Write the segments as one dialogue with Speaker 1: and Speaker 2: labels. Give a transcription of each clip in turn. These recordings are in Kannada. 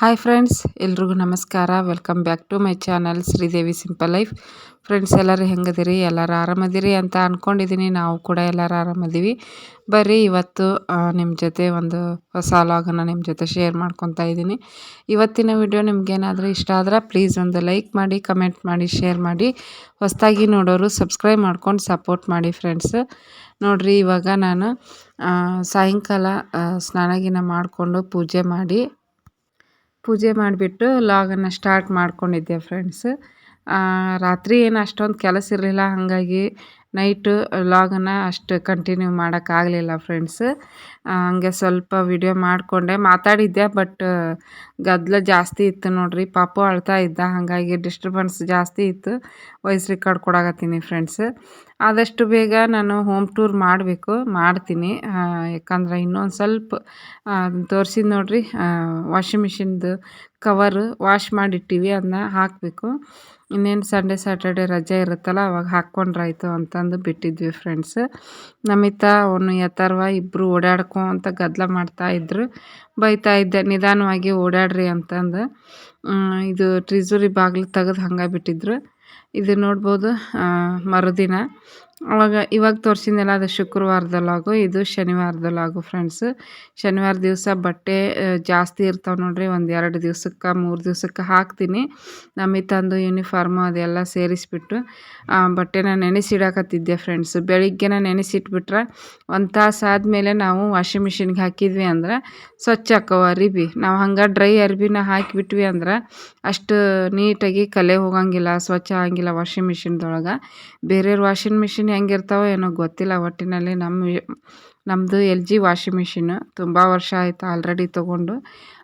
Speaker 1: ಹಾಯ್ ಫ್ರೆಂಡ್ಸ್, ಎಲ್ರಿಗೂ ನಮಸ್ಕಾರ. Welcome back to my channel Sridevi simple life. Friends, ಎಲ್ಲರೂ ಹೆಂಗದಿರಿ? ಎಲ್ಲರೂ ಆರಾಮದಿರಿ ಅಂತ ಅಂದ್ಕೊಂಡಿದ್ದೀನಿ ನಾವು ಕೂಡ ಎಲ್ಲರೂ ಆರಾಮದೀವಿ. ಬರ್ರಿ, ಇವತ್ತು ನಿಮ್ಮ ಜೊತೆ ಒಂದು ಹೊಸ ಲಾಗನ್ನು ನಿಮ್ಮ ಜೊತೆ ಶೇರ್ ಮಾಡ್ಕೊತಾ ಇದ್ದೀನಿ ಇವತ್ತಿನ ವಿಡಿಯೋ ನಿಮಗೇನಾದರೂ ಇಷ್ಟ ಆದ್ರೆ ಪ್ಲೀಸ್ ಒಂದು ಲೈಕ್ ಮಾಡಿ ಕಮೆಂಟ್ ಮಾಡಿ ಶೇರ್ ಮಾಡಿ. ಹೊಸದಾಗಿ ನೋಡೋರು ಸಬ್ಸ್ಕ್ರೈಬ್ ಮಾಡ್ಕೊಂಡು ಸಪೋರ್ಟ್ ಮಾಡಿ ಫ್ರೆಂಡ್ಸ್ ನೋಡಿರಿ, ಇವಾಗ ನಾನು ಸಾಯಂಕಾಲ ಸ್ನಾನಗಿನ ಮಾಡಿಕೊಂಡು ಪೂಜೆ ಮಾಡಿ ಪೂಜೆ ಮಾಡಿಬಿಟ್ಟು ಲಾಗನ್ನು ಸ್ಟಾರ್ಟ್ ಮಾಡ್ಕೊಂಡಿದ್ದೆ ಫ್ರೆಂಡ್ಸ್ ರಾತ್ರಿ ಏನು ಅಷ್ಟೊಂದು ಕೆಲಸ ಇರಲಿಲ್ಲ ಹಾಗಾಗಿ ನೈಟು ವ್ಲಾಗನ್ನ ಅಷ್ಟು ಕಂಟಿನ್ಯೂ ಮಾಡೋಕ್ಕಾಗಲಿಲ್ಲ ಫ್ರೆಂಡ್ಸ್ ಹಂಗೆ ಸ್ವಲ್ಪ ವಿಡಿಯೋ ಮಾಡಿಕೊಂಡೆ. ಮಾತಾಡಿದ್ದೆ ಬಟ್ ಗದ್ದಲ ಜಾಸ್ತಿ ಇತ್ತು ನೋಡಿರಿ. ಪಾಪು ಅಳ್ತಾ ಇದ್ದ, ಹಾಗಾಗಿ ಡಿಸ್ಟರ್ಬೆನ್ಸ್ ಜಾಸ್ತಿ ಇತ್ತು. ವಾಯ್ಸ್ ರೆಕಾರ್ಡ್ ಕೊಡಾಕತ್ತೀನಿ ಫ್ರೆಂಡ್ಸ್ ಆದಷ್ಟು ಬೇಗ ನಾನು ಹೋಮ್ ಟೂರ್ ಮಾಡಬೇಕು, ಮಾಡ್ತೀನಿ. ಯಾಕಂದ್ರೆ ಇನ್ನೊಂದು ಸ್ವಲ್ಪ ತೋರಿಸಿದ ನೋಡಿರಿ. ವಾಷಿಂಗ್ ಮಿಷಿನ್ದು ಕವರು ವಾಶ್ ಮಾಡಿಟ್ಟಿವಿ ಅದನ್ನ ಹಾಕಬೇಕು. ಇನ್ನೇನು ಸಂಡೇ ಸ್ಯಾಟರ್ಡೆ ರಜೆ ಇರುತ್ತಲ್ಲ, ಅವಾಗ ಹಾಕ್ಕೊಂಡ್ರಾಯ್ತು ಅಂತಂದು ಬಿಟ್ಟಿದ್ವಿ ಫ್ರೆಂಡ್ಸ್ ನಮಿತ, ಅವನು ಯಥರ್ವ ಇಬ್ಬರು ಓಡಾಡ್ಕೊಂತ ಗದ್ದಲ ಮಾಡ್ತಾಯಿದ್ರು ಬೈತಾ ಇದ್ದೆ, ನಿಧಾನವಾಗಿ ಓಡಾಡ್ರಿ ಅಂತಂದು. ಇದು ಟ್ರಿಜುರಿ ಬಾಗಿಲು ತೆಗೆದು ಹಂಗೆ ಬಿಟ್ಟಿದ್ರು. ಇದು ನೋಡ್ಬೋದು ಮರುದಿನ. ಅವಾಗ ಇವಾಗ ತೋರಿಸಿದ್ನಲ್ಲ, ಅದು ಶುಕ್ರವಾರದ ಲಾಗು ಇದು ಶನಿವಾರದ ಲಾಗು ಫ್ರೆಂಡ್ಸ್ ಶನಿವಾರ ದಿವಸ ಬಟ್ಟೆ ಜಾಸ್ತಿ ಇರ್ತಾವೆ ನೋಡಿರಿ, ಒಂದು ಎರಡು ದಿವ್ಸಕ್ಕೆ, ಮೂರು ದಿವ್ಸಕ್ಕೆ ಹಾಕ್ತೀನಿ. ನಮಗೆ ತಂದು ಯೂನಿಫಾರ್ಮು ಅದೆಲ್ಲ ಸೇರಿಸ್ಬಿಟ್ಟು ಬಟ್ಟೆನ ನೆನೆಸಿಡಾಕತ್ತಿದ್ದೆ ಫ್ರೆಂಡ್ಸ್ ಬೆಳಿಗ್ಗೆನ ನೆನೆಸಿಟ್ಬಿಟ್ರೆ, ಒಂದು ತಾಸು ಆದಮೇಲೆ ನಾವು ವಾಷಿಂಗ್ ಮಿಷಿನ್ಗೆ ಹಾಕಿದ್ವಿ ಅಂದ್ರೆ, ಸ್ವಚ್ಛ ಹಾಕವು ಅರಿಬಿ. ನಾವು ಹಂಗೆ ಡ್ರೈ ಅರ್ಬಿನ ಹಾಕಿಬಿಟ್ವಿ ಅಂದ್ರೆ, ಅಷ್ಟು ನೀಟಾಗಿ ಕಲೆ ಹೋಗಂಗಿಲ್ಲ, ಸ್ವಚ್ಛ ಆಗಂಗಿಲ್ಲ ವಾಷಿಂಗ್ ಮಿಷಿನ್ದೊಳಗೆ ಬೇರೆಯವ್ರ ವಾಷಿಂಗ್ ಮಿಷಿನ್ ಹೆಂಗಿರ್ತಾವೋ ಏನೋ ಗೊತ್ತಿಲ್ಲ ಒಟ್ಟಿನಲ್ಲಿ ನಮ್ಮ ನಮ್ಮದು ಎಲ್ ಜಿ ವಾಷಿಂಗ್ ಮಿಷಿನ್ ತುಂಬ ವರ್ಷ ಆಯ್ತು ಆಲ್ರೆಡಿ ತೊಗೊಂಡು.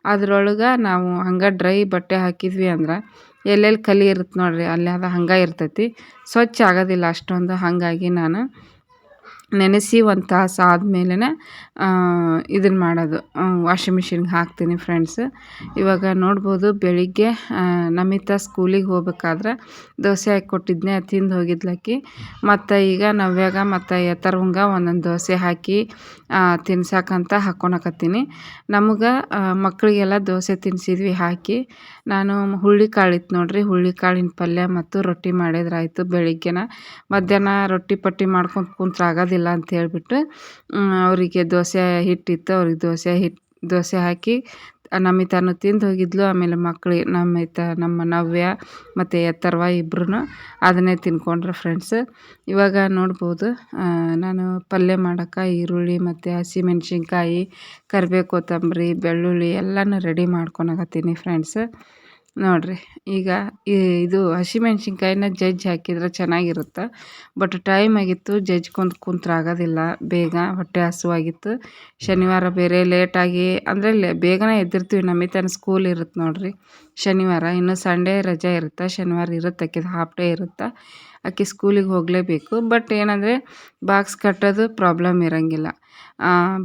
Speaker 1: ಅದ್ರೊಳಗೆ ನಾವು ಹಂಗೆ ಡ್ರೈ ಬಟ್ಟೆ ಹಾಕಿದ್ವಿ ಅಂದ್ರೆ ಎಲ್ಲೆಲ್ಲಿ ಕಲಿ ಇರುತ್ತೆ ನೋಡಿರಿ ಅಲ್ಲಿ ಅದು ಹಂಗೆ ಇರ್ತೈತಿ. ಸ್ವಚ್ಛ ಆಗೋದಿಲ್ಲ ಅಷ್ಟೊಂದು, ಹಾಗಾಗಿ ನಾನು ನೆನೆಸಿ ಒಂದು ತಾಸು ಆದಮೇಲೆ ಇದನ್ನು ಮಾಡೋದು. ವಾಷಿಂಗ್ ಮಿಷಿನ್ಗೆ ಹಾಕ್ತೀನಿ ಫ್ರೆಂಡ್ಸ್. ಇವಾಗ ನೋಡ್ಬೋದು ಬೆಳಿಗ್ಗೆ ನಮಿತಾ ಸ್ಕೂಲಿಗೆ ಹೋಗ್ಬೇಕಾದ್ರೆ ದೋಸೆ ಹಾಕಿ ಕೊಟ್ಟಿದ್ನೆ, ತಿಂದು ಹೋಗಿದ್ಲಕ್ಕಿ ಮತ್ತು ಈಗ ನವ್ಯಾಗ ಮತ್ತು ಎತ್ತರವಂಗ ಒಂದೊಂದು ದೋಸೆ ಹಾಕಿ ತಿನ್ಸಾಕಂತ ಹಾಕ್ಕೊಳಕತ್ತೀನಿ ನಮಗೆ ಮಕ್ಕಳಿಗೆಲ್ಲ ದೋಸೆ ತಿನ್ಸಿದ್ವಿ ಹಾಕಿ. ನಾನು ಹುಳ್ಳಿ ಕಾಳಿತ್ತು ನೋಡಿರಿ, ಹುಳ್ಳಿ ಕಾಳಿನ ಪಲ್ಯ ಮತ್ತು ರೊಟ್ಟಿ ಮಾಡಿದ್ರಾಯ್ತು ಬೆಳಿಗ್ಗೆನ. ಮಧ್ಯಾಹ್ನ ರೊಟ್ಟಿ ಪಟ್ಟಿ ಮಾಡ್ಕೊಂಡು ಕುಂತ್ರೆ ಅಂತ ಹೇಳಿಬಿಟ್ಟು ಅವರಿಗೆ ದೋಸೆ ಹಿಟ್ಟಿತ್ತು, ಅವ್ರಿಗೆ ದೋಸೆ ಹಿಟ್ಟು ದೋಸೆ ಹಾಕಿ ನಮಿತಾನು ತಿಂದು ಹೋಗಿದ್ಲು. ಆಮೇಲೆ ಮಕ್ಳು ನಮಿತ ನಮ್ಮ ನವ್ಯ ಮತ್ತು ಎತ್ತರ್ವ ಇಬ್ಬರೂ ಅದನ್ನೇ ತಿನ್ಕೊಂಡ್ರು ಫ್ರೆಂಡ್ಸ್ ಇವಾಗ ನೋಡ್ಬೋದು ನಾನು ಪಲ್ಯ ಮಾಡೋಕ್ಕೆ ಈರುಳ್ಳಿ ಮತ್ತು ಹಸಿಮೆಣ್ಸಿನ್ಕಾಯಿ ಕರಿಬೇವು ಕೊತ್ತಂಬರಿ ಬೆಳ್ಳುಳ್ಳಿ ಎಲ್ಲನೂ ರೆಡಿ ಮಾಡ್ಕೊಳಕತ್ತೀನಿ ಫ್ರೆಂಡ್ಸ್ ನೋಡಿರಿ, ಈಗ ಇದು ಹಸಿಮೆಣ್ಸಿನ್ಕಾಯಿನ ಜಜ್ಜಿ ಹಾಕಿದ್ರೆ ಚೆನ್ನಾಗಿರುತ್ತೆ. ಬಟ್ ಟೈಮ್ ಆಗಿತ್ತು ಜಜ್ಕೊಂಡು ಕುಂತ್ರೆ ಆಗೋದಿಲ್ಲ. ಬೇಗ ಹೊಟ್ಟೆ ಹಸುವಾಗಿತ್ತು. ಶನಿವಾರ ಬೇರೆ ಲೇಟಾಗಿ ಅಂದರೆ ಲೇ ಬೇಗನೆ ಎದ್ದಿರ್ತೀವಿ. ನಮಿತನ ಸ್ಕೂಲ್ ಇರುತ್ತೆ ನೋಡಿರಿ. ಶನಿವಾರ, ಇನ್ನು ಸಂಡೇ ರಜೆ ಇರುತ್ತೆ? ಶನಿವಾರ ಇರುತ್ತೆ, ಆಕಿದು ಹಾಫ್ ಡೇ ಇರುತ್ತೆ? ಆಕೆ ಸ್ಕೂಲಿಗೆ ಹೋಗಲೇಬೇಕು. ಬಟ್ ಏನಂದರೆ ಬಾಕ್ಸ್ ಕಟ್ಟೋದು ಪ್ರಾಬ್ಲಮ್ ಇರೋಂಗಿಲ್ಲ.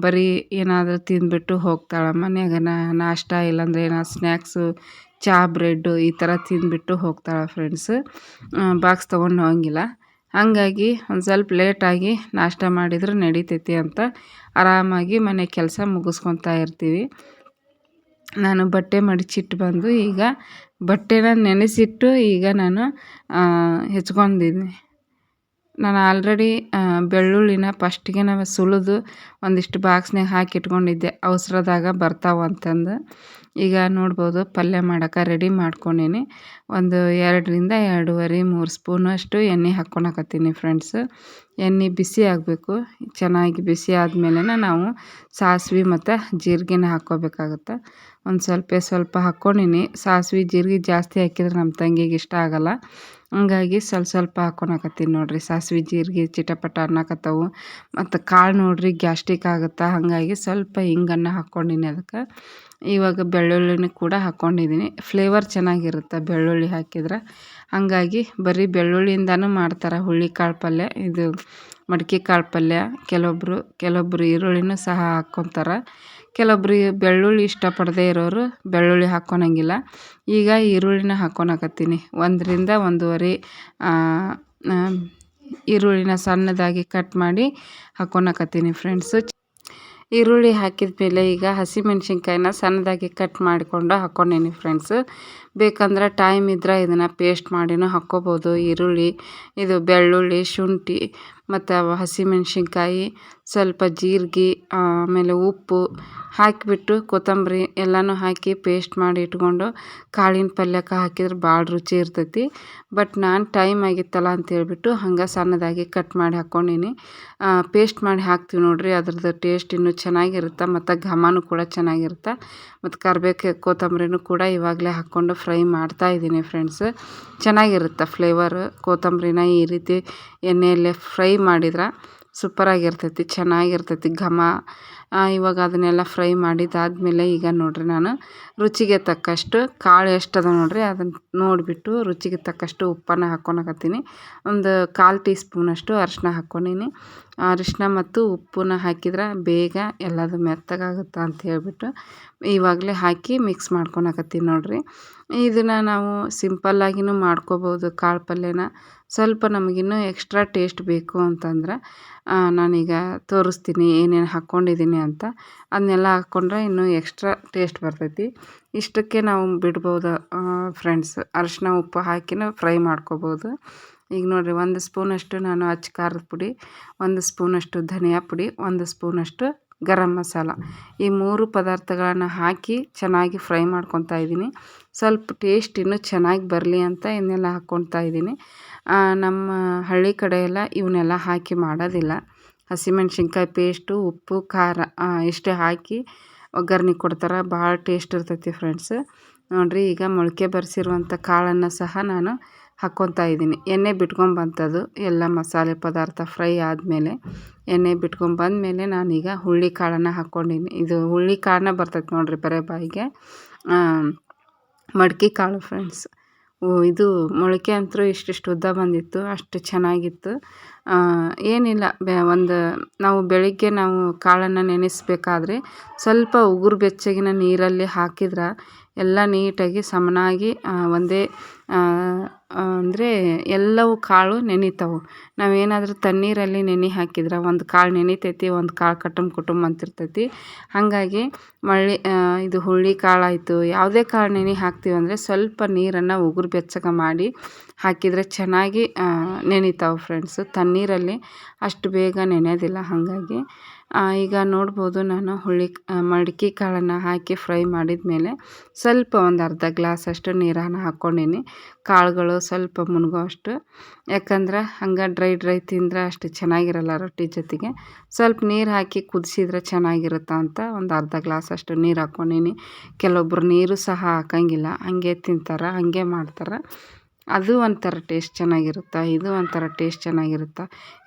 Speaker 1: ಬರೀ ಏನಾದರೂ ತಿಂದುಬಿಟ್ಟು ಹೋಗ್ತಾಳೆ ಮನೆಯಾಗ ನಾಷ್ಟ ಇಲ್ಲಾಂದರೆ ಏನಾದ್ರು ಸ್ನ್ಯಾಕ್ಸು ಚಹಾ ಬ್ರೆಡ್ಡು ಈ ಥರ ತಿಂದುಬಿಟ್ಟು ಹೋಗ್ತಾಳೆ ಫ್ರೆಂಡ್ಸ್ ಬಾಕ್ಸ್ ತೊಗೊಂಡು ಹೋಗಂಗಿಲ್ಲ ಹಾಗಾಗಿ ಒಂದು ಸ್ವಲ್ಪ ಲೇಟಾಗಿ ನಾಷ್ಟ ಮಾಡಿದರೂ ನಡೀತೈತಿ ಅಂತ ಆರಾಮಾಗಿ ಮನೆ ಕೆಲಸ ಮುಗಿಸ್ಕೊತಾ ಇರ್ತೀವಿ. ನಾನು ಬಟ್ಟೆ ಮಡಚಿಟ್ಟು ಬಂದು ಈಗ ಬಟ್ಟೆನ ನೆನೆಸಿಟ್ಟು ಈಗ ನಾನು ಹೆಚ್ಕೊಂಡಿದ್ದೀನಿ ನಾನು ಆಲ್ರೆಡಿ ಬೆಳ್ಳುಳ್ಳಿನ ಫಸ್ಟಿಗೆ ನಾವು ಸುಲಿದು ಒಂದಿಷ್ಟು ಬಾಕ್ಸ್ನಾಗ ಹಾಕಿ ಇಟ್ಕೊಂಡಿದ್ದೆ. ಅವಸರದಾಗ ಬರ್ತಾವ ಅಂತಂದು. ಈಗ ನೋಡ್ಬೋದು, ಪಲ್ಯ ಮಾಡೋಕೆ ರೆಡಿ ಮಾಡ್ಕೊಂಡೀನಿ. ಒಂದು ಎರಡರಿಂದ ಎರಡೂವರೆ, ಮೂರು ಸ್ಪೂನಷ್ಟು ಎಣ್ಣೆ ಹಾಕ್ಕೊಳಕತ್ತೀನಿ ಫ್ರೆಂಡ್ಸ್ ಎಣ್ಣೆ ಬಿಸಿ ಆಗಬೇಕು. ಚೆನ್ನಾಗಿ ಬಿಸಿ ಆದಮೇಲೆ ನಾವು ಸಾಸಿವೆ ಮತ್ತು ಜೀರಿಗೆನ ಹಾಕ್ಕೋಬೇಕಾಗುತ್ತೆ. ಒಂದು ಸ್ವಲ್ಪ ಸ್ವಲ್ಪ ಹಾಕ್ಕೊಂಡೀನಿ. ಸಾಸಿವೆ ಜೀರಿಗೆ ಜಾಸ್ತಿ ಹಾಕಿದ್ರೆ ನಮ್ಮ ತಂಗಿಗೆ ಇಷ್ಟ ಆಗೋಲ್ಲ. ಹಂಗಾಗಿ ಸ್ವಲ್ಪ ಸ್ವಲ್ಪ ಹಾಕೊಳಕತ್ತೀನಿ ನೋಡಿರಿ. ಸಾಸಿವೆ ಜೀರಿಗೆ, ಚಿಟಪಟ ಅನ್ನಕತ್ತವು. ಮತ್ತು ಕಾಳು ನೋಡಿರಿ ಗ್ಯಾಸ್ಟ್ರಿಕ್ ಆಗುತ್ತೆ? ಹಾಗಾಗಿ ಸ್ವಲ್ಪ ಹಿಂಗನ್ನ ಹಾಕ್ಕೊಂಡೀನಿ ಅದಕ್ಕೆ. ಇವಾಗ ಬೆಳ್ಳುಳ್ಳಿನ ಕೂಡ ಹಾಕ್ಕೊಂಡಿದ್ದೀನಿ ಫ್ಲೇವರ್ ಚೆನ್ನಾಗಿರುತ್ತೆ ಬೆಳ್ಳುಳ್ಳಿ ಹಾಕಿದ್ರೆ. ಹಾಗಾಗಿ ಬರೀ ಬೆಳ್ಳುಳ್ಳಿಯಿಂದನೂ ಮಾಡ್ತಾರೆ ಹುಳ್ಳಿಕಾಳು ಪಲ್ಯ. ಇದು ಮಡಿಕೆ ಕಾಳು ಪಲ್ಯ ಕೆಲವೊಬ್ಬರು ಕೆಲವೊಬ್ಬರು ಈರುಳ್ಳಿನೂ ಸಹ ಹಾಕ್ಕೊತಾರೆ. ಕೆಲವೊಬ್ಬರು ಬೆಳ್ಳುಳ್ಳಿ ಇಷ್ಟಪಡದೇ ಇರೋರು ಬೆಳ್ಳುಳ್ಳಿ ಹಾಕ್ಕೊಳಂಗಿಲ್ಲ ಈಗ ಈರುಳ್ಳಿನ ಹಾಕ್ಕೊಳಕತ್ತೀನಿ ಒಂದರಿಂದ ಒಂದೂವರೆ ಈರುಳ್ಳಿನ ಸಣ್ಣದಾಗಿ ಕಟ್ ಮಾಡಿ ಹಾಕ್ಕೊಳಕತ್ತೀನಿ ಫ್ರೆಂಡ್ಸು. ಈರುಳ್ಳಿ ಹಾಕಿದ ಮೇಲೆ ಈಗ ಹಸಿಮೆಣ್ಸಿನ್ಕಾಯಿನ ಸಣ್ಣದಾಗಿ ಕಟ್ ಮಾಡಿಕೊಂಡು ಹಾಕ್ಕೊಂಡೇನಿ ಫ್ರೆಂಡ್ಸ್. ಬೇಕಂದ್ರೆ ಟೈಮ್ ಇದ್ರೆ ಇದನ್ನು ಪೇಸ್ಟ್ ಮಾಡಿನೂ ಹಾಕ್ಕೋಬೋದು. ಈರುಳ್ಳಿ, ಇದು ಬೆಳ್ಳುಳ್ಳಿ, ಶುಂಠಿ ಮತ್ತು ಹಸಿಮೆಣ್ಸಿನ್ಕಾಯಿ, ಸ್ವಲ್ಪ ಜೀರಿಗೆ, ಆಮೇಲೆ ಉಪ್ಪು ಹಾಕಿಬಿಟ್ಟು ಕೊತ್ತಂಬರಿ ಎಲ್ಲನೂ ಹಾಕಿ ಪೇಸ್ಟ್ ಮಾಡಿ ಇಟ್ಕೊಂಡು ಕಾಳಿನ ಪಲ್ಯಕ್ಕೆ ಹಾಕಿದ್ರೆ ಭಾಳ ರುಚಿ ಇರ್ತೈತಿ. ಬಟ್ ನಾನು ಟೈಮ್ ಆಗಿತ್ತಲ್ಲ ಅಂತೇಳ್ಬಿಟ್ಟು ಹಂಗೆ ಸಣ್ಣದಾಗಿ ಕಟ್ ಮಾಡಿ ಹಾಕ್ಕೊಂಡೀನಿ. ಪೇಸ್ಟ್ ಮಾಡಿ ಹಾಕ್ತೀವಿ ನೋಡಿರಿ, ಅದ್ರದ್ದು ಟೇಸ್ಟ್ ಇನ್ನೂ ಚೆನ್ನಾಗಿರುತ್ತೆ, ಮತ್ತು ಘಮನೂ ಕೂಡ ಚೆನ್ನಾಗಿರುತ್ತೆ. ಮತ್ತು ಕರ್ಬೇಕು ಕೊತ್ತಂಬರಿನೂ ಕೂಡ ಇವಾಗಲೇ ಹಾಕ್ಕೊಂಡು ಫ್ರೈ ಮಾಡ್ತಾ ಇದ್ದೀನಿ ಫ್ರೆಂಡ್ಸ್ ಚೆನ್ನಾಗಿರುತ್ತೆ ಫ್ಲೇವರ್ ಕೊತ್ತಂಬರಿನ ಈ ರೀತಿ ಎಣ್ಣೆಯಲ್ಲೇ ಫ್ರೈ ಮಾಡಿದ್ರೆ ಸೂಪರಾಗಿರ್ತೈತಿ, ಚೆನ್ನಾಗಿರ್ತೈತಿ ಘಮ. ಇವಾಗ ಅದನ್ನೆಲ್ಲ ಫ್ರೈ ಮಾಡಿದ್ದಾದಮೇಲೆ ಈಗ ನೋಡಿರಿ ನಾನು ರುಚಿಗೆ ತಕ್ಕಷ್ಟು ಕಾಳು ಎಷ್ಟದ ನೋಡಿರಿ ಅದನ್ನು ನೋಡಿಬಿಟ್ಟು ರುಚಿಗೆ ತಕ್ಕಷ್ಟು ಉಪ್ಪನ್ನು ಹಾಕ್ಕೊಳಕತ್ತೀನಿ ಒಂದು ಕಾಲು ಟೀ ಸ್ಪೂನಷ್ಟು ಅರಿಶಿನ ಹಾಕ್ಕೊಂಡೀನಿ ಅರಿಶಿನ ಮತ್ತು ಉಪ್ಪನ್ನ ಹಾಕಿದ್ರೆ ಬೇಗ ಎಲ್ಲದು ಮೆತ್ತಗಾಗುತ್ತೆ ಅಂತ ಹೇಳಿಬಿಟ್ಟು ಇವಾಗಲೇ ಹಾಕಿ ಮಿಕ್ಸ್ ಮಾಡ್ಕೊಳಕತ್ತೀನಿ ನೋಡಿರಿ. ಇದನ್ನು ನಾವು ಸಿಂಪಲ್ಲಾಗಿಯೂ ಮಾಡ್ಕೋಬೋದು ಕಾಳು ಪಲ್ಯನ. ಸ್ವಲ್ಪ ನಮಗಿನ್ನೂ ಎಕ್ಸ್ಟ್ರಾ ಟೇಸ್ಟ್ ಬೇಕು ಅಂತಂದ್ರೆ ನಾನೀಗ ತೋರಿಸ್ತೀನಿ ಏನೇನು ಹಾಕ್ಕೊಂಡಿದ್ದೀನಿ ಅಂತ. ಅದನ್ನೆಲ್ಲ ಹಾಕ್ಕೊಂಡ್ರೆ ಇನ್ನೂ ಎಕ್ಸ್ಟ್ರಾ ಟೇಸ್ಟ್ ಬರ್ತೈತಿ. ಇಷ್ಟಕ್ಕೆ ನಾವು ಬಿಡ್ಬೋದು ಫ್ರೆಂಡ್ಸ್ ಅರಿಶಿನ ಉಪ್ಪು ಹಾಕಿನೂ ಫ್ರೈ ಮಾಡ್ಕೋಬೋದು. ಈಗ ನೋಡಿರಿ, ಒಂದು ಸ್ಪೂನಷ್ಟು ನಾನು ಅಚ್ಚ ಖಾರದ ಪುಡಿ, ಒಂದು ಸ್ಪೂನಷ್ಟು ಧನಿಯಾ ಪುಡಿ, ಒಂದು ಸ್ಪೂನಷ್ಟು ಗರಂ ಮಸಾಲ. ಈ ಮೂರು ಪದಾರ್ಥಗಳನ್ನು ಹಾಕಿ ಚೆನ್ನಾಗಿ ಫ್ರೈ ಮಾಡ್ಕೊತಾ ಇದ್ದೀನಿ. ಸ್ವಲ್ಪ ಟೇಸ್ಟ್ ಇನ್ನೂ ಚೆನ್ನಾಗಿ ಬರಲಿ ಅಂತ ಇವನ್ನೆಲ್ಲ ಹಾಕ್ಕೊತಾ ಇದ್ದೀನಿ. ನಮ್ಮ ಹಳ್ಳಿ ಕಡೆ ಎಲ್ಲ ಇವನ್ನೆಲ್ಲ ಹಾಕಿ ಮಾಡೋದಿಲ್ಲ. ಹಸಿಮೆಣ್ಸಿನ್ಕಾಯಿ ಪೇಸ್ಟು, ಉಪ್ಪು, ಖಾರ ಇಷ್ಟೇ ಹಾಕಿ ಒಗ್ಗರ್ಣೆ ಕೊಡ್ತಾರೆ. ಭಾಳ ಟೇಸ್ಟ್ ಇರ್ತೈತಿ ಫ್ರೆಂಡ್ಸ್. ನೋಡಿರಿ ಈಗ ಮೊಳಕೆ ಬರೆಸಿರುವಂಥ ಕಾಳನ್ನು ಸಹ ನಾನು ಹಾಕ್ಕೊತಾ ಇದ್ದೀನಿ. ಎಣ್ಣೆ ಬಿಟ್ಕೊಂಬಂತದು ಎಲ್ಲ ಮಸಾಲೆ ಪದಾರ್ಥ ಫ್ರೈ ಆದಮೇಲೆ ಎಣ್ಣೆ ಬಿಟ್ಕೊಂಬಂದಮೇಲೆ ನಾನೀಗ ಹುರುಳಿ ಕಾಳನ್ನು ಹಾಕ್ಕೊಂಡೀನಿ. ಇದು ಹುರುಳಿ ಕಾಳನ್ನ ಬರ್ತೈತೆ ನೋಡಿರಿ ಬರೀ ಬಾಯಿಗೆ. ಮಡ್ಕೆ ಕಾಳು ಫ್ರೆಂಡ್ಸ್. ಇದು ಮೊಳಕೆ ಅಂತೂ ಇಷ್ಟಿಷ್ಟು ಉದ್ದ ಬಂದಿತ್ತು. ಅಷ್ಟು ಚೆನ್ನಾಗಿತ್ತು. ಏನಿಲ್ಲ. ಬೆ, ಒಂದು ನಾವು ಬೆಳಿಗ್ಗೆ ನಾವು ಕಾಳನ್ನು ನೆನೆಸಬೇಕಾದ್ರೆ ಸ್ವಲ್ಪ ಉಗುರು ಬೆಚ್ಚಗಿನ ನೀರಲ್ಲಿ ಹಾಕಿದ್ರೆ ಎಲ್ಲ ನೀಟಾಗಿ ಸಮನಾಗಿ ಒಂದೇ ಅಂದರೆ ಎಲ್ಲವೂ ಕಾಳು ನೆನಿತಾವೆ. ನಾವೇನಾದರೂ ತಣ್ಣೀರಲ್ಲಿ ನೆನೆ ಹಾಕಿದ್ರೆ ಒಂದು ಕಾಳು ನೆನಿತೈತಿ, ಒಂದು ಕಾಳು ಕಟುಮ್ ಕುಟುಮ್ ಅಂತಿರ್ತೈತಿ. ಹಾಗಾಗಿ ಮಳ್ಳಿ ಇದು ಹುರುಳಿ ಕಾಳು ಆಯಿತು ಯಾವುದೇ ಕಾಳು ನೆನೆ ಹಾಕ್ತೀವಂದರೆ ಸ್ವಲ್ಪ ನೀರನ್ನು ಉಗುರು ಬೆಚ್ಚಗೆ ಮಾಡಿ ಹಾಕಿದರೆ ಚೆನ್ನಾಗಿ ನೆನಿತಾವೆ ಫ್ರೆಂಡ್ಸು ತಣ್ಣೀರಲ್ಲಿ ಅಷ್ಟು ಬೇಗ ನೆನೆಯೋದಿಲ್ಲ ಹಾಗಾಗಿ ಈಗ ನೋಡ್ಬೋದು ನಾನು ಹುಳ್ಳಿ ಮಡ್ಕೆ ಕಾಳನ್ನು ಹಾಕಿ ಫ್ರೈ ಮಾಡಿದ ಮೇಲೆ ಸ್ವಲ್ಪ ಒಂದು ಅರ್ಧ ಗ್ಲಾಸಷ್ಟು ನೀರನ್ನು ಹಾಕ್ಕೊಂಡೀನಿ. ಕಾಳುಗಳು ಸ್ವಲ್ಪ ಮುಳುಗೋ ಅಷ್ಟು. ಯಾಕಂದ್ರೆ ಹಂಗೆ ಡ್ರೈ ಡ್ರೈ ತಿಂದರೆ ಅಷ್ಟು ಚೆನ್ನಾಗಿರಲ್ಲ ರೊಟ್ಟಿ ಜೊತೆಗೆ. ಸ್ವಲ್ಪ ನೀರು ಹಾಕಿ ಕುದಿಸಿದ್ರೆ ಚೆನ್ನಾಗಿರುತ್ತೆ ಅಂತ ಒಂದು ಅರ್ಧ ಗ್ಲಾಸಷ್ಟು ನೀರು ಹಾಕ್ಕೊಂಡೀನಿ. ಕೆಲವೊಬ್ಬರು ನೀರು ಸಹ ಹಾಕೋಂಗಿಲ್ಲ. ಹಾಗೆ ತಿಂತಾರೆ, ಹಾಗೆ ಮಾಡ್ತಾರೆ. ಅದು ಒಂಥರ ಟೇಸ್ಟ್ ಚೆನ್ನಾಗಿರುತ್ತೆ, ಇದು ಒಂಥರ ಟೇಸ್ಟ್ ಚೆನ್ನಾಗಿರುತ್ತೆ.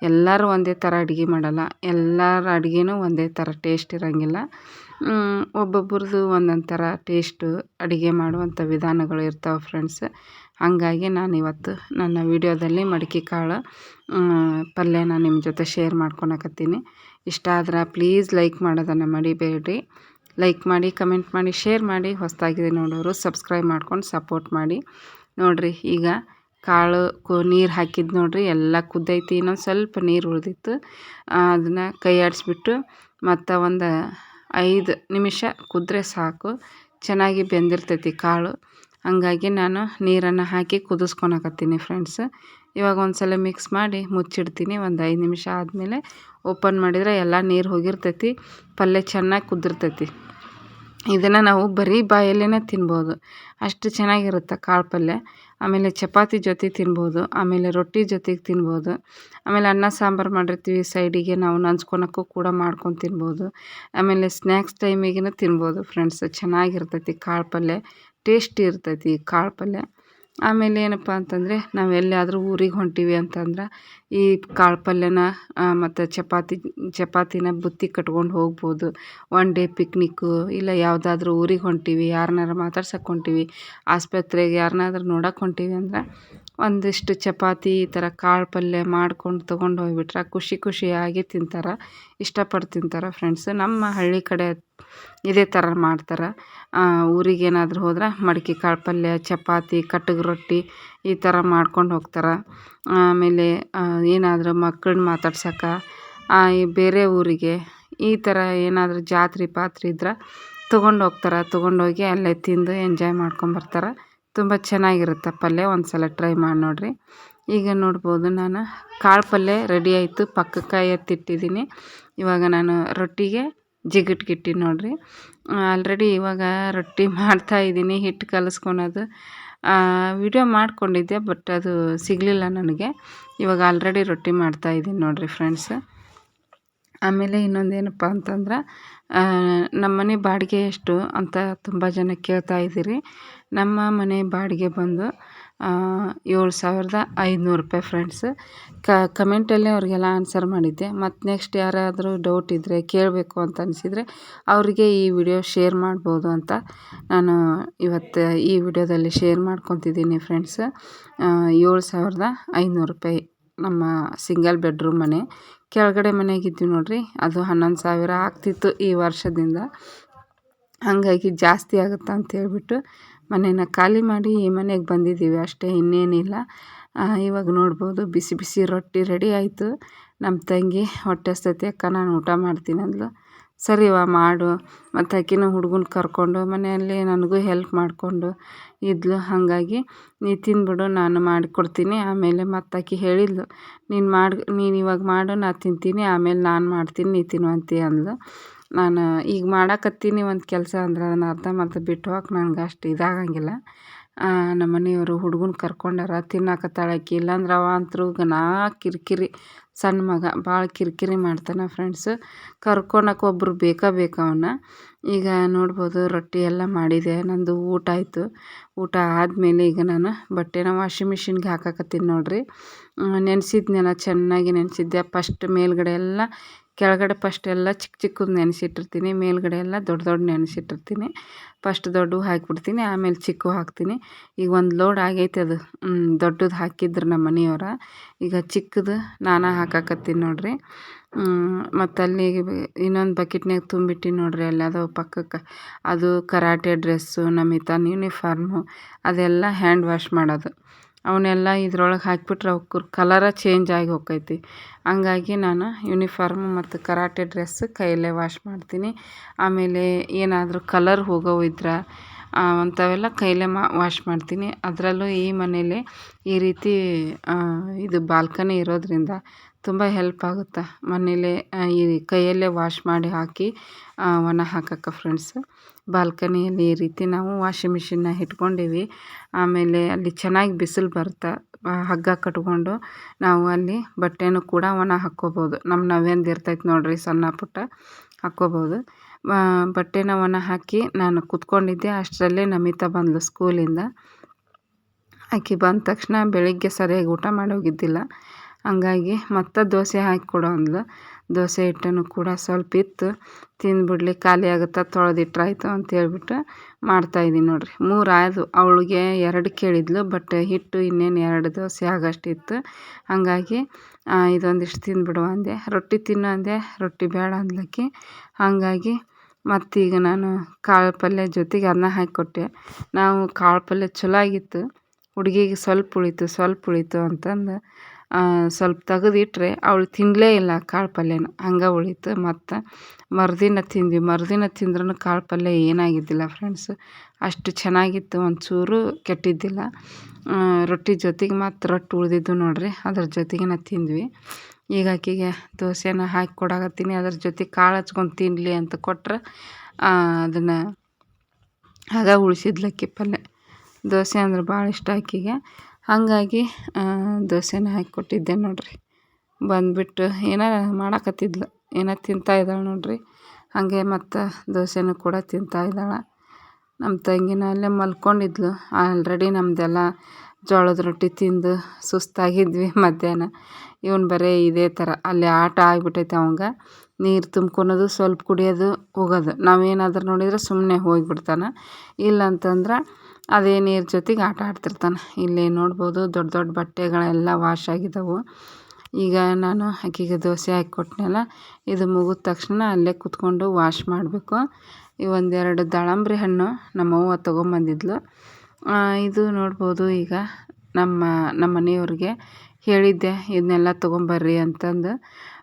Speaker 1: ಎಲ್ಲರೂ ಒಂದೇ ಥರ ಅಡುಗೆ ಮಾಡೋಲ್ಲ, ಎಲ್ಲರ ಅಡುಗೆನೂ ಒಂದೇ ಥರ ಟೇಸ್ಟ್ ಇರೋಂಗಿಲ್ಲ. ಒಬ್ಬೊಬ್ರದ್ದು ಒಂದೊಂದು ಥರ ಟೇಸ್ಟು ಅಡುಗೆ ಮಾಡುವಂಥ ವಿಧಾನಗಳು ಇರ್ತಾವೆ ಫ್ರೆಂಡ್ಸ್ ಹಾಗಾಗಿ ನಾನು ಇವತ್ತು ನನ್ನ ವಿಡಿಯೋದಲ್ಲಿ ಮಡಿಕೆ ಕಾಳು ಪಲ್ಯನ ನಿಮ್ಮ ಜೊತೆ ಶೇರ್ ಮಾಡ್ಕೊಳಕತ್ತೀನಿ. ಇಷ್ಟ ಆದ್ರೆ ಪ್ಲೀಸ್ ಲೈಕ್ ಮಾಡೋದನ್ನು ಮಡಿಬೇಡ್ರಿ. ಲೈಕ್ ಮಾಡಿ ಕಮೆಂಟ್ ಮಾಡಿ ಶೇರ್ ಮಾಡಿ, ಹೊಸದಾಗಿದೆ ನೋಡೋರು ಸಬ್ಸ್ಕ್ರೈಬ್ ಮಾಡ್ಕೊಂಡು ಸಪೋರ್ಟ್ ಮಾಡಿ. ನೋಡಿರಿ ಈಗ ಕಾಳು ಕು, ನೀರು ಹಾಕಿದ್ದು ನೋಡಿರಿ ಎಲ್ಲ ಕುದ್ದೈತಿ, ಇನ್ನೊಂದು ಸ್ವಲ್ಪ ನೀರು ಉಳಿದಿತ್ತು. ಅದನ್ನು ಕೈ ಆಡಿಸ್ಬಿಟ್ಟು ಮತ್ತು ಒಂದು ಐದು ನಿಮಿಷ ಕುದ್ರೆ ಸಾಕು. ಚೆನ್ನಾಗಿ ಬೆಂದಿರ್ತೈತಿ ಕಾಳು. ಹಾಗಾಗಿ ನಾನು ನೀರನ್ನು ಹಾಕಿ ಕುದಿಸ್ಕೊಳಕತ್ತೀನಿ ಫ್ರೆಂಡ್ಸ್ ಇವಾಗ ಒಂದು ಸಲ ಮಿಕ್ಸ್ ಮಾಡಿ ಮುಚ್ಚಿಡ್ತೀನಿ. ಒಂದು ಐದು ನಿಮಿಷ ಆದಮೇಲೆ ಓಪನ್ ಮಾಡಿದರೆ ಎಲ್ಲ ನೀರು ಹೋಗಿರ್ತೈತಿ. ಪಲ್ಯ ಚೆನ್ನಾಗಿ ಕುದ್ದಿರ್ತೈತಿ. ಇದನ್ನು ನಾವು ಬರೀ ಬಾಯಲ್ಲೇ ತಿನ್ಬೋದು. ಅಷ್ಟು ಚೆನ್ನಾಗಿರುತ್ತೆ ಕಾಳು ಪಲ್ಯ. ಆಮೇಲೆ ಚಪಾತಿ ಜೊತೆ ತಿನ್ಬೋದು, ಆಮೇಲೆ ರೊಟ್ಟಿ ಜೊತೆಗೆ ತಿನ್ಬೋದು, ಆಮೇಲೆ ಅನ್ನ ಸಾಂಬಾರು ಮಾಡಿರ್ತೀವಿ ಸೈಡಿಗೆ ನಾವು ನಂಚ್ಕೊಳಕ್ಕೂ ಕೂಡ ಮಾಡ್ಕೊಂಡು ತಿನ್ಬೋದು, ಆಮೇಲೆ ಸ್ನ್ಯಾಕ್ಸ್ ಟೈಮಿಗೂ ತಿನ್ಬೋದು ಫ್ರೆಂಡ್ಸ್. ಚೆನ್ನಾಗಿರ್ತೈತಿ ಕಾಳು ಪಲ್ಯ, ಟೇಸ್ಟಿ ಇರ್ತೈತಿ ಕಾಳು ಪಲ್ಯ. ಆಮೇಲೆ ಏನಪ್ಪ ಅಂತಂದರೆ ನಾವು ಎಲ್ಲಿಯಾದರೂ ಊರಿಗೆ ಹೊಂಟೀವಿ ಅಂತಂದ್ರೆ ಈ ಕಾಳು ಪಲ್ಯನ ಮತ್ತು ಚಪಾತಿ, ಚಪಾತಿನ ಬುತ್ತಿ ಕಟ್ಕೊಂಡು ಹೋಗ್ಬೋದು. ಒನ್ ಡೇ ಪಿಕ್ನಿಕ್ಕು ಇಲ್ಲ ಯಾವುದಾದ್ರೂ ಊರಿಗೆ ಹೊಂಟೀವಿ, ಯಾರ್ನಾರೂ ಮಾತಾಡ್ಸಕ್ಕೆ ಹೊಂಟೀವಿ, ಆಸ್ಪತ್ರೆಗೆ ಯಾರನ್ನಾದ್ರೂ ನೋಡಕ್ಕೆ ಹೊಂಟೀವಿ ಅಂದ್ರೆ ಒಂದಿಷ್ಟು ಚಪಾತಿ, ಈ ಥರ ಕಾಳು ಪಲ್ಯ ಮಾಡ್ಕೊಂಡು ತೊಗೊಂಡು ಹೋಗ್ಬಿಟ್ರೆ ಖುಷಿ ಖುಷಿಯಾಗಿ ತಿಂತಾರೆ, ಇಷ್ಟಪಟ್ಟು ತಿಂತಾರೆ ಫ್ರೆಂಡ್ಸ್ ನಮ್ಮ ಹಳ್ಳಿ ಕಡೆ ಇದೇ ಥರ ಮಾಡ್ತಾರೆ. ಊರಿಗೆ ಏನಾದರೂ ಹೋದ್ರೆ ಮಡಿಕೆ ಕಾಳು ಪಲ್ಯ, ಚಪಾತಿ, ಕಟ್ಟಗೆ ರೊಟ್ಟಿ ಈ ಥರ ಮಾಡ್ಕೊಂಡು ಹೋಗ್ತಾರೆ. ಆಮೇಲೆ ಏನಾದರೂ ಮಕ್ಳನ್ನ ಮಾತಾಡ್ಸೋಕೆ ಈ ಬೇರೆ ಊರಿಗೆ ಈ ಥರ ಏನಾದರೂ ಜಾತ್ರೆ ಪಾತ್ರೆ ಇದ್ರೆ ತೊಗೊಂಡು ಹೋಗ್ತಾರೆ. ತೊಗೊಂಡೋಗಿ ಅಲ್ಲೇ ತಿಂದು ಎಂಜಾಯ್ ಮಾಡ್ಕೊಂಬರ್ತಾರೆ ತುಂಬ ಚೆನ್ನಾಗಿರುತ್ತೆ ಪಲ್ಯ ಒಂದು ಸಲ ಟ್ರೈ ಮಾಡಿ ನೋಡಿರಿ. ಈಗ ನೋಡ್ಬೋದು ನಾನು ಕಾಳು ಪಲ್ಯ ರೆಡಿ ಆಯಿತು, ಪಕ್ಕಕ್ಕೆ ಎತ್ತಿಟ್ಟಿದ್ದೀನಿ. ಇವಾಗ ನಾನು ರೊಟ್ಟಿಗೆ ಜಿಗಿಟ್ಗಿಟ್ಟಿ ನೋಡಿರಿ. ಆಲ್ರೆಡಿ ಇವಾಗ ರೊಟ್ಟಿ ಮಾಡ್ತಾ ಇದ್ದೀನಿ ಹಿಟ್ಟು ಕಲಸ್ಕೊಳೋದು. ವಿಡಿಯೋ ಮಾಡ್ಕೊಂಡಿದ್ದೆ ಬಟ್ ಅದು ಸಿಗಲಿಲ್ಲ ನನಗೆ. ಇವಾಗ ಆಲ್ರೆಡಿ ರೊಟ್ಟಿ ಮಾಡ್ತಾ ಇದ್ದೀನಿ ನೋಡಿರಿ ಫ್ರೆಂಡ್ಸ್ ಆಮೇಲೆ ಇನ್ನೊಂದೇನಪ್ಪ ಅಂತಂದ್ರೆ ನಮ್ಮ ಮನೆ ಬಾಡಿಗೆ ಎಷ್ಟು ಅಂತ ತುಂಬ ಜನ ಕೇಳ್ತಾ ಇದ್ದೀರಿ. ನಮ್ಮ ಮನೆ ಬಾಡಿಗೆ ಬಂದು ಏಳು ಸಾವಿರದ ಐದುನೂರು ರೂಪಾಯಿ ಫ್ರೆಂಡ್ಸ್ ಕಮೆಂಟಲ್ಲೇ ಅವ್ರಿಗೆಲ್ಲ ಆನ್ಸರ್ ಮಾಡಿದ್ದೆ. ಮತ್ತು ನೆಕ್ಸ್ಟ್ ಯಾರಾದರೂ ಡೌಟ್ ಇದ್ದರೆ ಕೇಳಬೇಕು ಅಂತ ಅನಿಸಿದರೆ ಅವರಿಗೆ ಈ ವಿಡಿಯೋ ಶೇರ್ ಮಾಡ್ಬೋದು ಅಂತ ನಾನು ಇವತ್ತು ಈ ವಿಡಿಯೋದಲ್ಲಿ ಶೇರ್ ಮಾಡ್ಕೊತಿದ್ದೀನಿ ಫ್ರೆಂಡ್ಸ್ ಏಳು ಸಾವಿರದ ಐನೂರು ರೂಪಾಯಿ ನಮ್ಮ ಸಿಂಗಲ್ ಬೆಡ್ರೂಮ್ ಮನೆ. ಕೆಳಗಡೆ ಮನೆಗಿದ್ವಿ ನೋಡಿರಿ, ಅದು ಹನ್ನೊಂದು ಸಾವಿರ ಆಗ್ತಿತ್ತು ಈ ವರ್ಷದಿಂದ. ಹಾಗಾಗಿ ಜಾಸ್ತಿ ಆಗುತ್ತೆ ಅಂತ ಹೇಳ್ಬಿಟ್ಟು ಮನೇನ ಖಾಲಿ ಮಾಡಿ ಈ ಮನೆಗೆ ಬಂದಿದ್ದೀವಿ ಅಷ್ಟೇ, ಇನ್ನೇನಿಲ್ಲ. ಇವಾಗ ನೋಡ್ಬೋದು, ಬಿಸಿ ಬಿಸಿ ರೊಟ್ಟಿ ರೆಡಿ ಆಯಿತು. ನಮ್ಮ ತಂಗಿ ಹೊಟ್ಟೆ ಹಸ್ತೈತಿ, ಅಕ್ಕ ನಾನು ಊಟ ಮಾಡ್ತೀನಿ ಅಂದ್ಲು. ಸರಿವಾ ಮಾಡು. ಮತ್ತು ಆಕಿನೂ ಹುಡುಗನ ಕರ್ಕೊಂಡು ಮನೆಯಲ್ಲಿ ನನಗೂ ಹೆಲ್ಪ್ ಮಾಡಿಕೊಂಡು ಇದ್ಲು. ಹಾಗಾಗಿ ನೀ ತಿಂದ್ಬಿಡು ನಾನು ಮಾಡಿಕೊಡ್ತೀನಿ. ಆಮೇಲೆ ಮತ್ತು ಆಕಿ ಹೇಳಿದ್ಲು, ನೀನು ಮಾಡಿ, ನೀನು ಇವಾಗ ಮಾಡು, ನಾ ತಿಂತೀನಿ. ಆಮೇಲೆ ನಾನು ಮಾಡ್ತೀನಿ, ನೀ ತಿನ್ನುವಂತೆ ಅಂದ್ಲು. ನಾನು ಈಗ ಮಾಡಕತ್ತೀನಿ ಒಂದು ಕೆಲಸ ಅಂದ್ರೆ ಅದನ್ನು ಅರ್ಧಂಬರ್ಧ ಬಿಟ್ಟು ಹೋಗಕ್ಕೆ ನನ್ಗೆ ಅಷ್ಟು ಇದಾಗಂಗಿಲ್ಲ. ನಮ್ಮ ಮನೆಯವರು ಹುಡುಗನ ಕರ್ಕೊಂಡಾರ, ತಿನ್ನಕತ್ತಾಳ ಆಕಿ. ಇಲ್ಲಾಂದ್ರೆ ಅವ ಅಂತೂ ನಾ ಕಿರಿಕಿರಿ ಸಣ್ಣ ಮಗ ಭಾಳ ಕಿರಿಕಿರಿ ಮಾಡ್ತಾನೆ ಫ್ರೆಂಡ್ಸ್. ಕರ್ಕೊಳಕ್ಕೆ ಒಬ್ಬರು ಬೇಕಾ ಬೇಕು ಅವನ್ನ ಈಗ ನೋಡ್ಬೋದು ರೊಟ್ಟಿ ಎಲ್ಲ ಮಾಡಿದೆ, ನಂದು ಊಟ ಆಯಿತು. ಊಟ ಆದಮೇಲೆ ಈಗ ನಾನು ಬಟ್ಟೆನ ವಾಷಿಂಗ್ ಮಿಷಿನ್ಗೆ ಹಾಕಾಕತ್ತೀನಿ ನೋಡಿರಿ. ನೆನೆಸಿದ್ನೆಲ್ಲ, ಚೆನ್ನಾಗಿ ನೆನೆಸಿದ್ದೆ. ಫಸ್ಟ್ ಮೇಲುಗಡೆ ಎಲ್ಲ ಕೆಳಗಡೆ ಫಸ್ಟ್ ಎಲ್ಲ ಚಿಕ್ಕ ಚಿಕ್ಕದು ನೆನೆಸಿಟ್ಟಿರ್ತೀನಿ, ಮೇಲುಗಡೆ ಎಲ್ಲ ದೊಡ್ಡ ದೊಡ್ಡ ನೆನೆಸಿಟ್ಟಿರ್ತೀನಿ. ಫಸ್ಟ್ ದೊಡ್ಡವು ಹಾಕಿಬಿಡ್ತೀನಿ, ಆಮೇಲೆ ಚಿಕ್ಕವು ಹಾಕ್ತೀನಿ. ಈಗ ಒಂದು ಲೋಡ್ ಆಗೈತೆ ಅದು. ದೊಡ್ಡದು ಹಾಕಿದ್ರು ನಮ್ಮ ಮನೆಯವ್ರು. ಈಗ ಚಿಕ್ಕದು ನಾನು ಹಾಕಾಕತ್ತೀನಿ ನೋಡಿರಿ. ಮತ್ತು ಅಲ್ಲಿ ಇನ್ನೊಂದು ಬಕೆಟ್ನಾಗ ತುಂಬಿಟ್ಟಿನಿ ನೋಡಿರಿ ಅಲ್ಲಿ ಅದು ಪಕ್ಕಕ್ಕೆ ಅದು ಕರಾಟೆ ಡ್ರೆಸ್ಸು ನಮಿತಾನ ಯೂನಿಫಾರ್ಮು ಅದೆಲ್ಲ ಹ್ಯಾಂಡ್ ವಾಶ್ ಮಾಡೋದು. ಅವನ್ನೆಲ್ಲ ಇದ್ರೊಳಗೆ ಹಾಕಿಬಿಟ್ರೆ ಅವಕ್ಕೆ ಕಲರ ಚೇಂಜ್ ಆಗಿ ಹೋಗ್ತೈತಿ ಹಂಗಾಗಿ ನಾನು ಯೂನಿಫಾರ್ಮ್ ಮತ್ತು ಕರಾಟೆ ಡ್ರೆಸ್ ಕೈಯಲ್ಲೇ ವಾಶ್ ಮಾಡ್ತೀನಿ. ಆಮೇಲೆ ಏನಾದರೂ ಕಲರ್ ಹೋಗೋವು ಇದ್ರೆ ಅಂಥವೆಲ್ಲ ಕೈಯಲ್ಲೇ ಮಾ ವಾಶ್ ಮಾಡ್ತೀನಿ. ಅದರಲ್ಲೂ ಈ ಮನೇಲಿ ಈ ರೀತಿ ಇದು ಬಾಲ್ಕನಿ ಇರೋದರಿಂದ ತುಂಬ ಹೆಲ್ಪ್ ಆಗುತ್ತೆ. ಮನೇಲೆ ಈ ಕೈಯಲ್ಲೇ ವಾಶ್ ಮಾಡಿ ಹಾಕಿ ಒಣ ಹಾಕಕ್ಕೆ ಫ್ರೆಂಡ್ಸ್ ಬಾಲ್ಕನಿಯಲ್ಲಿ ಈ ರೀತಿ ನಾವು ವಾಷಿಂಗ್ ಮಿಷಿನ್ನ ಇಟ್ಕೊಂಡೀವಿ. ಆಮೇಲೆ ಅಲ್ಲಿ ಚೆನ್ನಾಗಿ ಬಿಸಿಲು ಬರುತ್ತೆ. ಹಗ್ಗ ಕಟ್ಕೊಂಡು ನಾವು ಅಲ್ಲಿ ಬಟ್ಟೆನೂ ಕೂಡ ಒಣ ಹಾಕ್ಕೋಬೋದು. ನಮ್ಮ ನಾವೇಂದು ಇರ್ತೈತೆ ನೋಡಿರಿ, ಸಣ್ಣ ಪುಟ್ಟ ಹಾಕ್ಕೋಬೋದು. ಬಟ್ಟೆನ ಒಣ ಹಾಕಿ ನಾನು ಕುತ್ಕೊಂಡಿದ್ದೆ. ಅಷ್ಟರಲ್ಲೇ ನಮಿತಾ ಬಂದಳು ಸ್ಕೂಲಿಂದ ಆಕೆ ಬಂದ ತಕ್ಷಣ ಬೆಳಿಗ್ಗೆ ಸರಿಯಾಗಿ ಊಟ ಮಾಡಿ ಹೋಗಿದ್ದಿಲ್ಲ. ಹಂಗಾಗಿ ಮತ್ತೆ ದೋಸೆ ಹಾಕಿ ಕೊಡು ಅಂದ್ಲು. ದೋಸೆ ಹಿಟ್ಟನ್ನು ಕೂಡ ಸ್ವಲ್ಪ ಇತ್ತು. ತಿಂದ್ಬಿಡ್ಲಿ ಖಾಲಿ ಆಗುತ್ತೆ ತೊಳೆದಿಟ್ರಾಯ್ತು ಅಂತ ಹೇಳ್ಬಿಟ್ಟು ಮಾಡ್ತಾಯಿದ್ದೀನಿ ನೋಡಿರಿ. ಮೂರು ಆದವು ಅವಳಿಗೆ ಎರಡು ಕೇಳಿದ್ಲು, ಬಟ್ ಹಿಟ್ಟು ಇನ್ನೇನು ಎರಡು ದೋಸೆ ಆಗೋಷ್ಟಿತ್ತು ಹಾಗಾಗಿ ಇದೊಂದಿಷ್ಟು ತಿಂದ್ಬಿಡು ಅಂದೆ. ರೊಟ್ಟಿ ತಿನ್ನು ಅಂದೆ. ರೊಟ್ಟಿ ಬೇಡ ಅಂದ್ಲಕ್ಕಿ. ಹಾಗಾಗಿ ಮತ್ತೀಗ ನಾನು ಕಾಳು ಪಲ್ಯ ಜೊತೆಗೆ ಅನ್ನ ಹಾಕಿಕೊಟ್ಟೆ ನಾವು ಕಾಳು ಪಲ್ಯ ಚಲೋ ಆಗಿತ್ತು ಹುಡುಗಿಗೆ ಸ್ವಲ್ಪ ಉಳಿತು ಸ್ವಲ್ಪ ಉಳಿತು ಅಂತಂದು. ಸ್ವಲ್ಪ ತೆಗೆದಿಟ್ರೆ ಅವಳು ತಿನ್ನಲೇ ಇಲ್ಲ ಕಾಳು ಪಲ್ಯನ ಹಂಗೆ ಉಳೀತು. ಮತ್ತು ಮರುದಿನ ತಿಂದ್ವಿ. ಮರುದಿನ ತಿಂದ್ರೂ ಕಾಳು ಪಲ್ಯ ಏನಾಗಿದ್ದಿಲ್ಲ ಫ್ರೆಂಡ್ಸ್ ಅಷ್ಟು ಚೆನ್ನಾಗಿತ್ತು. ಒಂಚೂರು ಕೆಟ್ಟಿದ್ದಿಲ್ಲ. ರೊಟ್ಟಿ ಜೊತೆಗೆ ಮತ್ತು ರೊಟ್ಟಿ ಉಳಿದಿದ್ದು ನೋಡಿರಿ. ಅದ್ರ ಜೊತೆಗೆ ತಿಂದ್ವಿ. ಈಗ ಆಕೆಗೆ ದೋಸೆನ ಹಾಕಿ ಕೊಡಾಕತ್ತೀನಿ. ಅದ್ರ ಜೊತೆ ಕಾಳು ಹಚ್ಕೊಂಡು ತಿನ್ನಲಿ ಅಂತ ಕೊಟ್ರೆ ಅದನ್ನು ಆಗ ಉಳಿಸಿದ್ಲಕ್ಕಿ ಪಲ್ಯ. ದೋಸೆ ಅಂದ್ರೆ ಭಾಳ ಇಷ್ಟ ಆಕೆಗೆ. ಹಾಗಾಗಿ ದೋಸೆನ ಹಾಕ್ಕೊಟ್ಟಿದ್ದೆ ನೋಡಿರಿ. ಬಂದುಬಿಟ್ಟು ಏನೋ ಮಾಡಕ್ಕತ್ತಿದ್ಲು ಏನೋ ತಿಂತಾಯಿದ್ದಾಳೆ ನೋಡಿರಿ. ಹಾಗೆ ಮತ್ತು ದೋಸೆನೂ ಕೂಡ ತಿಂತಾ ಇದ್ದಾಳೆ. ನಮ್ಮ ತಂಗಿನ ಅಲ್ಲೇ ಮಲ್ಕೊಂಡಿದ್ಲು. ಆಲ್ರೆಡಿ ನಮ್ಮದೆಲ್ಲ ಜೋಳದ ರೊಟ್ಟಿ ತಿಂದು ಸುಸ್ತಾಗಿದ್ವಿ ಮಧ್ಯಾಹ್ನ. ಇವನು ಬರೀ ಇದೇ ಥರ, ಅಲ್ಲಿ ಆಟ ಆಗಿಬಿಟ್ಟೈತೆ ಅವಂಗೆ. ನೀರು ತುಂಬ್ಕೊಳೋದು, ಸ್ವಲ್ಪ ಕುಡಿಯೋದು, ಹೋಗೋದು. ನಾವೇನಾದ್ರೂ ನೋಡಿದರೆ ಸುಮ್ಮನೆ ಹೋಗಿಬಿಡ್ತಾನೆ. ಇಲ್ಲ ಅಂತಂದ್ರೆ ಅದೇ ನೀರು ಜೊತೆಗೆ ಆಟ ಆಡ್ತಿರ್ತಾನೆ. ಇಲ್ಲಿ ನೋಡ್ಬೋದು ದೊಡ್ಡ ದೊಡ್ಡ ಬಟ್ಟೆಗಳೆಲ್ಲ ವಾಶ್ ಆಗಿದಾವು. ಈಗ ನಾನು ಆಕೆಗೆ ದೋಸೆ ಹಾಕಿ ಕೊಟ್ಟನಲ್ಲ ಇದು ಮುಗಿದ ತಕ್ಷಣ ಅಲ್ಲೇ ಕೂತ್ಕೊಂಡು ವಾಶ್ ಮಾಡಬೇಕು. ಈ ಒಂದೆರಡು ದಾಳಂಬ್ರಿ ಹಣ್ಣು ನಮ್ಮವ್ವ ತೊಗೊಂಬಂದಿದ್ಲು. ಇದು ನೋಡ್ಬೋದು ಈಗ ನಮ್ಮ ನಮ್ಮ ಮನೆಯವ್ರಿಗೆ ಹೇಳಿದ್ದೆ, ಇದನ್ನೆಲ್ಲ ತೊಗೊಂಬರ್ರಿ ಅಂತಂದು.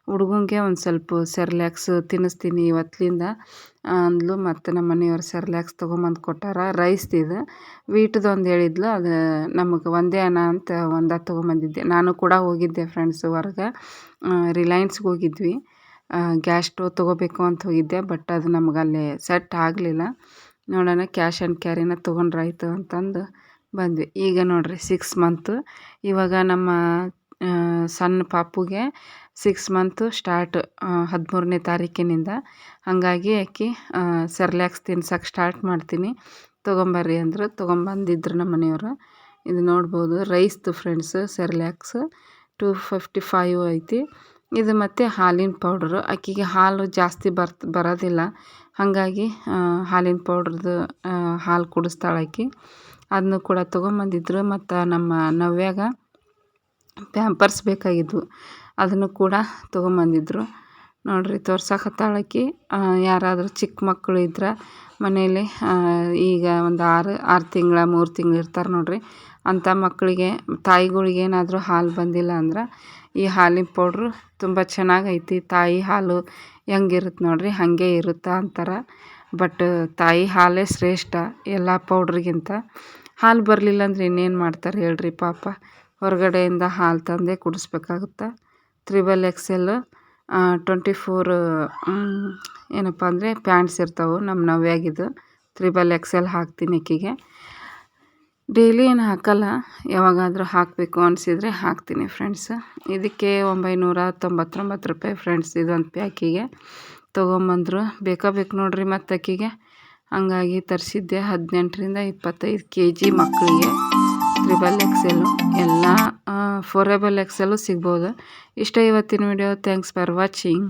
Speaker 1: ಹುಡುಗಂಗೆ ಒಂದು ಸ್ವಲ್ಪ ಸೆರ್ಲ್ಯಾಕ್ಸ್ ತಿನ್ನಿಸ್ತೀನಿ ಇವತ್ತಿಂದ ಅಂದ್ಲು ಮತ್ತು ನಮ್ಮ ಮನೆಯವ್ರು ಸೆರ್ಲ್ಯಾಕ್ಸ್ ತೊಗೊಂಬಂದು ಕೊಟ್ಟಾರ. ರೈಸ್ದಿದು ವೀಟ್ದು ಒಂದು ಹೇಳಿದ್ಲು. ಅದು ನಮಗೆ ಒಂದೇ ಅನ್ನ ಅಂತ ಒಂದು ತೊಗೊಂಬಂದಿದ್ದೆ. ನಾನು ಕೂಡ ಹೋಗಿದ್ದೆ ಫ್ರೆಂಡ್ಸ್ ಹೊರ್ಗೆ. ರಿಲಯನ್ಸ್ಗೆ ಹೋಗಿದ್ವಿ. ಗ್ಯಾಸ್ ಸ್ಟೋವ್ ತೊಗೋಬೇಕು ಅಂತ ಹೋಗಿದ್ದೆ. ಬಟ್ ಅದು ನಮ್ಗೆ ಅಲ್ಲಿ ಸೆಟ್ ಆಗಲಿಲ್ಲ. ನೋಡೋಣ ಕ್ಯಾಶ್ ಆ್ಯಂಡ್ ಕ್ಯಾರಿನ ತೊಗೊಂಡ್ರಾಯ್ತು ಅಂತಂದು ಬಂದ್ವಿ. ಈಗ ನೋಡಿರಿ, ಸಿಕ್ಸ್ ಮಂತು. ಇವಾಗ ನಮ್ಮ ಸಣ್ಣ ಪಾಪುಗೆ ಸಿಕ್ಸ್ ಮಂತು ಸ್ಟಾರ್ಟ್ ಹದಿಮೂರನೇ ತಾರೀಕಿನಿಂದ. ಹಾಗಾಗಿ ಆಕೆ ಸೆರ್ಲ್ಯಾಕ್ಸ್ ತಿನ್ಸಕ್ಕೆ ಸ್ಟಾರ್ಟ್ ಮಾಡ್ತೀನಿ. ತೊಗೊಂಬರ್ರಿ ಅಂದರು, ತೊಗೊಂಬಂದಿದ್ರು ನಮ್ಮ ಮನೆಯವರು. ಇದು ನೋಡ್ಬೋದು, ರೈಸ್ದು friends Cerelacs two fifty five ಐತಿ. ಇದು ಮತ್ತು ಹಾಲಿನ ಪೌಡ್ರು. ಆಕೆಗೆ ಹಾಲು ಜಾಸ್ತಿ ಬರ್ತ್, ಬರೋದಿಲ್ಲ. ಹಾಗಾಗಿ ಹಾಲಿನ ಪೌಡ್ರದ್ದು ಹಾಲು ಕುಡಿಸ್ತಾಳೆ ಆಕೆ. ಅದನ್ನು ಕೂಡ ತೊಗೊಂಬಂದಿದ್ರು. ಮತ್ತು ನಮ್ಮ ನವ್ಯಾಗ ಪ್ಯಾಂಪರ್ಸ್ ಬೇಕಾಗಿದ್ವು ಅದನ್ನು ಕೂಡ ತೊಗೊಂಬಂದಿದ್ರು. ನೋಡಿರಿ ತೋರ್ಸಕ್ಕತ್ತಾಳಕ್ಕಿ ಯಾರಾದರೂ ಚಿಕ್ಕ ಮಕ್ಕಳು ಇದ್ರೆ ಮನೆಯಲ್ಲಿ ಈಗ ಒಂದು ಆರು ಆರು ತಿಂಗಳ, ಮೂರು ತಿಂಗಳು ಇರ್ತಾರೆ ನೋಡಿರಿ. ಅಂಥ ಮಕ್ಕಳಿಗೆ, ತಾಯಿಗಳಿಗೆ ಏನಾದರೂ ಹಾಲು ಬಂದಿಲ್ಲ ಅಂದ್ರೆ ಈ ಹಾಲಿನ ಪೌಡ್ರು ತುಂಬ ಚೆನ್ನಾಗೈತಿ. ತಾಯಿ ಹಾಲು ಹೆಂಗಿರುತ್ತೆ ನೋಡಿರಿ, ಹಾಗೆ ಇರುತ್ತಾ ಅಂತಾರೆ. ಬಟ್ ತಾಯಿ ಹಾಲೇ ಶ್ರೇಷ್ಠ ಎಲ್ಲ ಪೌಡ್ರಿಗಿಂತ. ಹಾಲು ಬರಲಿಲ್ಲ ಅಂದ್ರೆ ಇನ್ನೇನು ಮಾಡ್ತಾರೆ ಹೇಳ್ರಿ ಪಾಪ. ಹೊರಗಡೆಯಿಂದ ಹಾಲು ತಂದೇ ಕುಡಿಸ್ಬೇಕಾಗುತ್ತೆ. Triple X L twenty four ಏನಪ್ಪ ಅಂದರೆ ಪ್ಯಾಂಟ್ಸ್ ಇರ್ತವೆ. ನಮ್ಮ ನವ್ಯಾಗಿದ್ದು ತ್ರಿಬಲ್ ಎಕ್ಸ್ ಎಲ್ ಹಾಕ್ತೀನಿ ಅಕ್ಕಿಗೆ ಡೈಲಿ ಏನು ಹಾಕಲ್ಲ, ಯಾವಾಗಾದರೂ ಹಾಕಬೇಕು ಅನಿಸಿದರೆ ಹಾಕ್ತೀನಿ ಫ್ರೆಂಡ್ಸ್ ಇದಕ್ಕೆ ಒಂಬೈನೂರ ತೊಂಬತ್ತೊಂಬತ್ತು ರೂಪಾಯಿ ಫ್ರೆಂಡ್ಸ್ ಇದೊಂದು ಪ್ಯಾಕಿಗೆ. ತೊಗೊಂಬಂದರು, ಬೇಕಾ ಬೇಕು ನೋಡಿರಿ ಮತ್ತು ಆಕೆಗೆ ಹಂಗಾಗಿ ತರಿಸಿದ್ದೆ ಹದಿನೆಂಟರಿಂದ ಇಪ್ಪತ್ತೈದು ಕೆ ಜಿ ಮಕ್ಕಳಿಗೆ ತ್ರಿಬಲ್ ಎಕ್ಸೆಲ್ಲು ಎಲ್ಲ ಫೋರೆಬಲ್ ಎಕ್ಸೆಲ್ಲು ಸಿಗ್ಬೋದು. ಇಷ್ಟ ಇವತ್ತಿನ ವಿಡಿಯೋ ಥ್ಯಾಂಕ್ಸ್ ಫಾರ್ ವಾಚಿಂಗ್